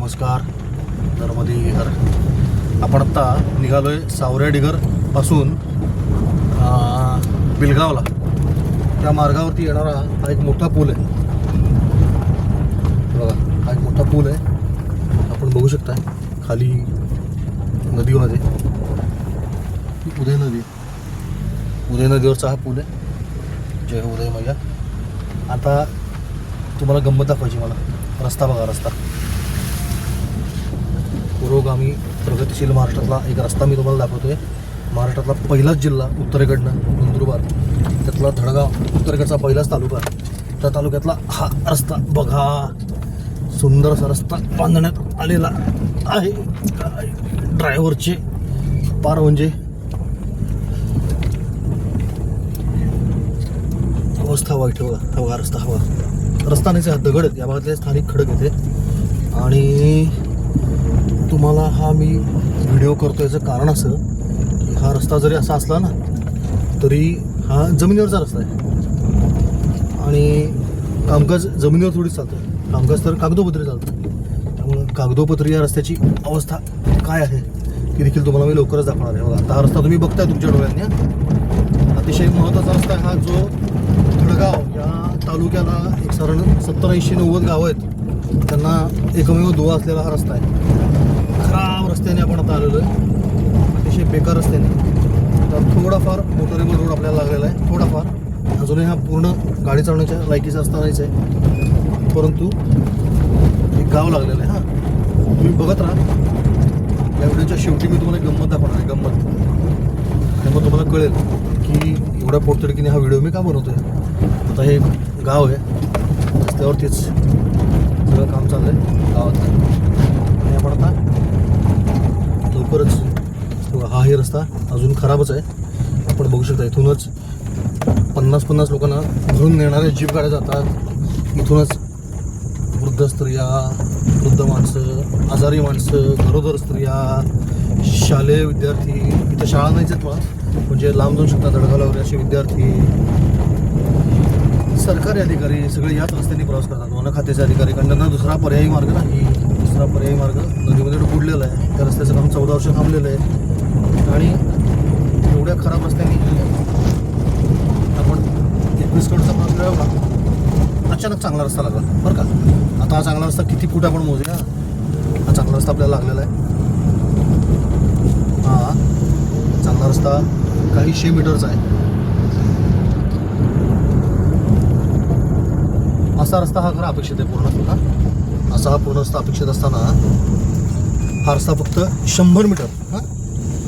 नमस्कार. नर्मदे डिगर आपण आत्ता निघालोय आहे डिगरपासून बिलगावला. त्या मार्गावरती येणारा हा एक मोठा पूल आहे. बघा हा एक मोठा पूल आहे. आपण बघू शकता खाली नदी वाहते उदय नदी. उदय नदीवरचा हा पूल आहे. जय उदय मैया. आता तुम्हाला गंमत दाखवायची मला. रस्ता बघा रस्ता. पुरोगामी प्रगतिशील महाराष्ट्रातला एक रस्ता मी तुम्हाला दाखवतोय. महाराष्ट्रातला पहिलाच जिल्हा उत्तरेकडनं नंदुरबार. त्यातला धडगाव उत्तरेकडचा पहिलाच तालुका. त्या तालुक्यातला हा रस्ता बघा. सुंदर असा रस्ता बांधण्यात आलेला आहे. ड्रायव्हरचे पार म्हणजे अवस्था वाईट ठेवा हवा रस्ता हवा. रस्ता नाही हा दगड आहेत. या भागातले स्थानिक खडक येते आणि तुम्हाला हा मी व्हिडिओ करतो याचं कारण असं की हा रस्ता जरी असा असला ना तरी हा जमिनीवरचा रस्ता आहे. आणि कामकाज जमिनीवर थोडीच चालतं कामकाज तर कागदोपत्री चालतं त्यामुळं कागदोपत्री या रस्त्याची अवस्था काय आहे ती देखील तुम्हाला मी लवकरच दाखवणार आहे. बघा आता हा रस्ता तुम्ही बघताय तुमच्या डोळ्यांनी अतिशय महत्त्वाचा रस्ता आहे हा जो धडगाव या तालुक्याला एक साधारण सत्तर ऐंशी नव्वद गावं आहेत. त्यांना एकमेव दुवा असलेला हा रस्ता आहे. खराब रस्त्याने आपण आता आलेलो आहे. अतिशय बेकार रस्त्याने. तर थोडाफार मोटरेबल रोड आपल्याला लागलेला आहे. थोडाफार. अजूनही हा पूर्ण गाडी चालवण्याच्या लायकीचा रस्ता नाहीच आहे. परंतु एक गाव लागलेलं आहे हां. तुम्ही बघत राहा. या व्हिडिओच्या शेवटी मी तुम्हाला गंमत दाखवणार आहे. गंमत. आणि मग तुम्हाला कळेल की एवढ्या पोटतडकीने हा व्हिडिओ मी का बनवतो आहे आता हे गाव आहे. रस्त्यावरतीच सगळं काम चाललं आहे. गावात आणि आपण आता लवकरच हा हे रस्ता अजून खराबच आहे. आपण बघू शकता इथूनच पन्नास पन्नास लोकांना घेऊन नेणाऱ्या जीप गाड्या जातात. इथूनच वृद्ध स्त्रिया वृद्ध माणसं आजारी माणसं गरोदर स्त्रिया शालेय विद्यार्थी इथं शाळा नाहीच आहेत मला म्हणजे लांब जाऊ शकतात दडगावला वगैरे असे विद्यार्थी. सरकारी अधिकारी सगळे याच रस्त्याने प्रवास करतात. वन खात्याचे अधिकारी. कारण त्यांना दुसरा पर्यायी मार्ग नाही. दुसरा पर्यायी मार्ग नदीमध्ये बुडलेला आहे. त्या रस्त्याचं काम चौदा वर्ष थांबलेलं आहे. आणि एवढ्या खराब रस्त्याने आपण एकवीस कडचा प्रवास मिळवला. अचानक चांगला रस्ता लागला. बरं का? आता हा चांगला रस्ता किती फूट आपण मोजूया? हा चांगला रस्ता आपल्याला लागलेला आहे. हा. चांगला रस्ता काहीशे मीटरचा आहे. असा रस्ता हा खरा अपेक्षित आहे पूर्ण रस्ता असा हा पूर्ण रस्ता अपेक्षित असताना हा रस्ता फक्त शंभर मीटर हां?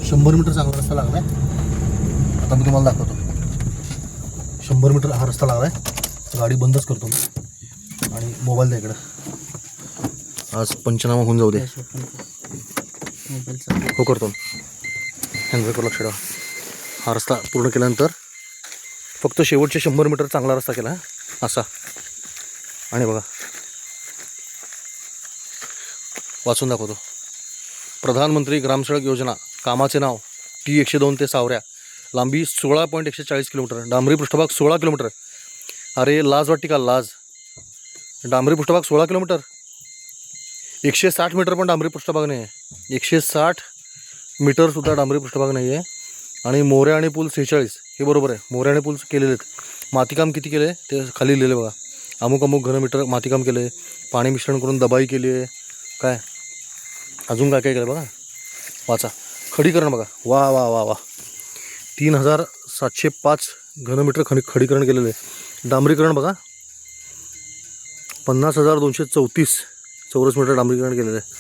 शंभर मीटर चांगला रस्ता लागला आहे आता मी तुम्हाला दाखवतो. शंभर मीटर हा रस्ता लागला आहे गाडी बंदच करतो मी. आणि मोबाईल द्या इकडं. आज पंचनामा होऊन जाऊ दे. हो करतो हँडब्रेकवर लक्ष ठेवा. हा रस्ता पूर्ण केल्यानंतर फक्त शेवटचे शंभर मीटर चांगला रस्ता केला असा. आणि बघा. वाचून दाखवतो. प्रधानमंत्री ग्रामसडक योजना कामाचे नाव टी एकशे दोन ते सावऱ्या. लांबी सोळा पॉईंट एकशे चाळीस किलोमीटर. डांबरी पृष्ठभाग सोळा किलोमीटर. अरे लाज वाटते का? लाज. डांबरी पृष्ठभाग सोळा किलोमीटर. एकशे साठ मीटर पण डांबरी पृष्ठभाग नाही आहे एकशे साठ मीटरसुद्धा डांबरी पृष्ठभाग नाही आहे आणि मोऱ्या आणि पूल सेहेचाळीस. हे बरोबर आहे. मोऱ्या आणि पूल केलेले आहेत मातीकाम किती केलं आहे ते खाली लिहिले बघा. अमुक अमुक घनमीटर मातीकाम केलं आहे पाणी मिश्रण करून दबाई केली आहे. काय? अजून काय काय केलं बघा? वाचा. खडीकरण बघा. वा वा वा वा. तीन हजार सातशे पाच घनमीटर खणी खडीकरण केलेलं आहे. डांबरीकरण बघा. पन्नास हजार दोनशे चौतीस चौरस मीटर डांबरीकरण केलेलं आहे.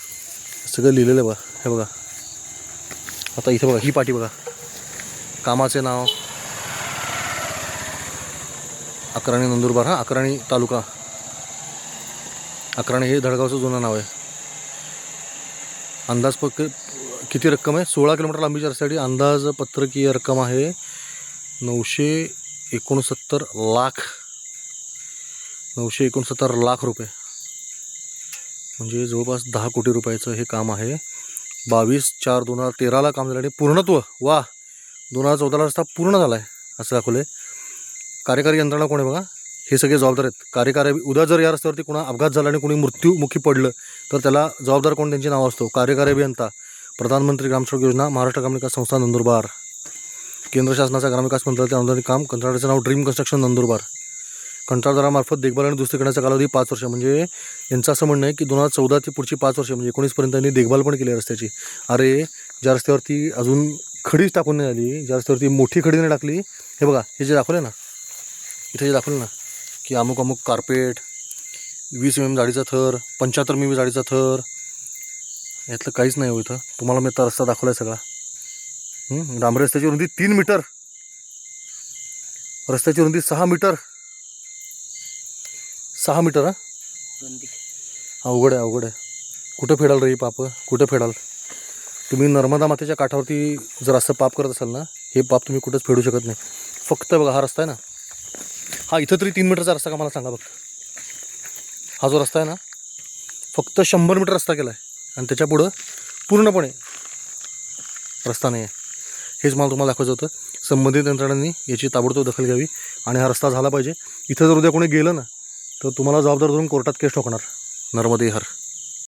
सगळं लिहिलेलं आहे बघा. हे बघा. आता इथे बघा ही पाठी बघा. कामाचे नाव. अकराणी नंदुरबार हा अकराणी तालुका. अकराणी हे धडगावचं जुनं नाव आहे. अंदाज किती रक्कम आहे? सोळा किलोमीटर लांबीच्या रस्त्यासाठी अंदाजपत्रकीय रक्कम आहे नऊशे एकोणसत्तर लाख. नऊशे एकोणसत्तर लाख रुपये. म्हणजे जवळपास दहा कोटी रुपयाचं हे काम आहे. बावीस चार दोन हजार तेराला काम झालं आणि पूर्णत्व वा दोन हजार चौदाला रस्ता पूर्ण झाला आहे असं दाखवलं आहे कार्यकारी यंत्रणा कोण आहे बघा? हे सगळे जबाबदार आहेत. कार्यकारी उद्या जर या रस्त्यावरती कोणा अपघात झाला आणि कोणी मृत्यूमुखी पडलं तर त्याला जबाबदार कोण? त्यांची नावं असतो. कार्यकारी अभियंता प्रधानमंत्री ग्रामसडक योजना महाराष्ट्र ग्रामविकास संस्था नंदुरबार. केंद्र शासनाचा ग्रामविकास मंत्रालयाचे अनुदानित काम कंत्राटाचं नाव ड्रीम कन्स्ट्रक्शन नंदुरबार. कंत्राटदारामार्फत देखभाल आणि दुरुस्ती करण्याचा कालावधी पाच वर्ष. म्हणजे यांचं असं म्हणणं आहे की दोन हजार चौदा ते पुढची पाच वर्ष म्हणजे एकोणीसपर्यंत त्यांनी देखभाल पण केली रस्त्याची. अरे ज्या रस्त्यावरती अजून खडीच टाकून नाही आली ज्या रस्त्यावरती मोठी खडी नाही टाकली हे बघा हे जे दाखवले ना इथे जे दाखवलं ना की अमुक अमुक कार्पेट वीस एम एम जाडीचा थर पंच्याहत्तर एम एम जाडीचा थर. यातलं काहीच नाही हो इथं. तुम्हाला मी आता रस्ता दाखवला आहे सगळा? डांबरी रस्त्याची रुंदी तीन मीटर. रस्त्याची रुंदी सहा मीटर. सहा मीटर हा? अवघड आहे अवघड आहे. कुठं फेडाल रे पाप? कुठं फेडाल? तुम्ही नर्मदा मातेच्या काठावरती जर असं पाप करत असाल ना हे पाप तुम्ही कुठंच फेडू शकत नाही. फक्त बघा हा रस्ता आहे ना हा इथं तरी तीन मीटरचा रस्ता का मला सांगा फक्त हा जो रस्ता आहे ना फक्त शंभर मीटर रस्ता केला आहे आणि त्याच्या पुढं पूर्णपणे रस्ता नाही आहे हेच मला तुम्हाला दाखवायचं होतं. संबंधित यंत्रणांनी याची ताबडतोब दखल घ्यावी आणि हा रस्ता झाला पाहिजे. इथं जर उद्या कोणी गेलं ना तर तुम्हाला जबाबदार धरून कोर्टात केस ठोकणार. नर्मदे हर.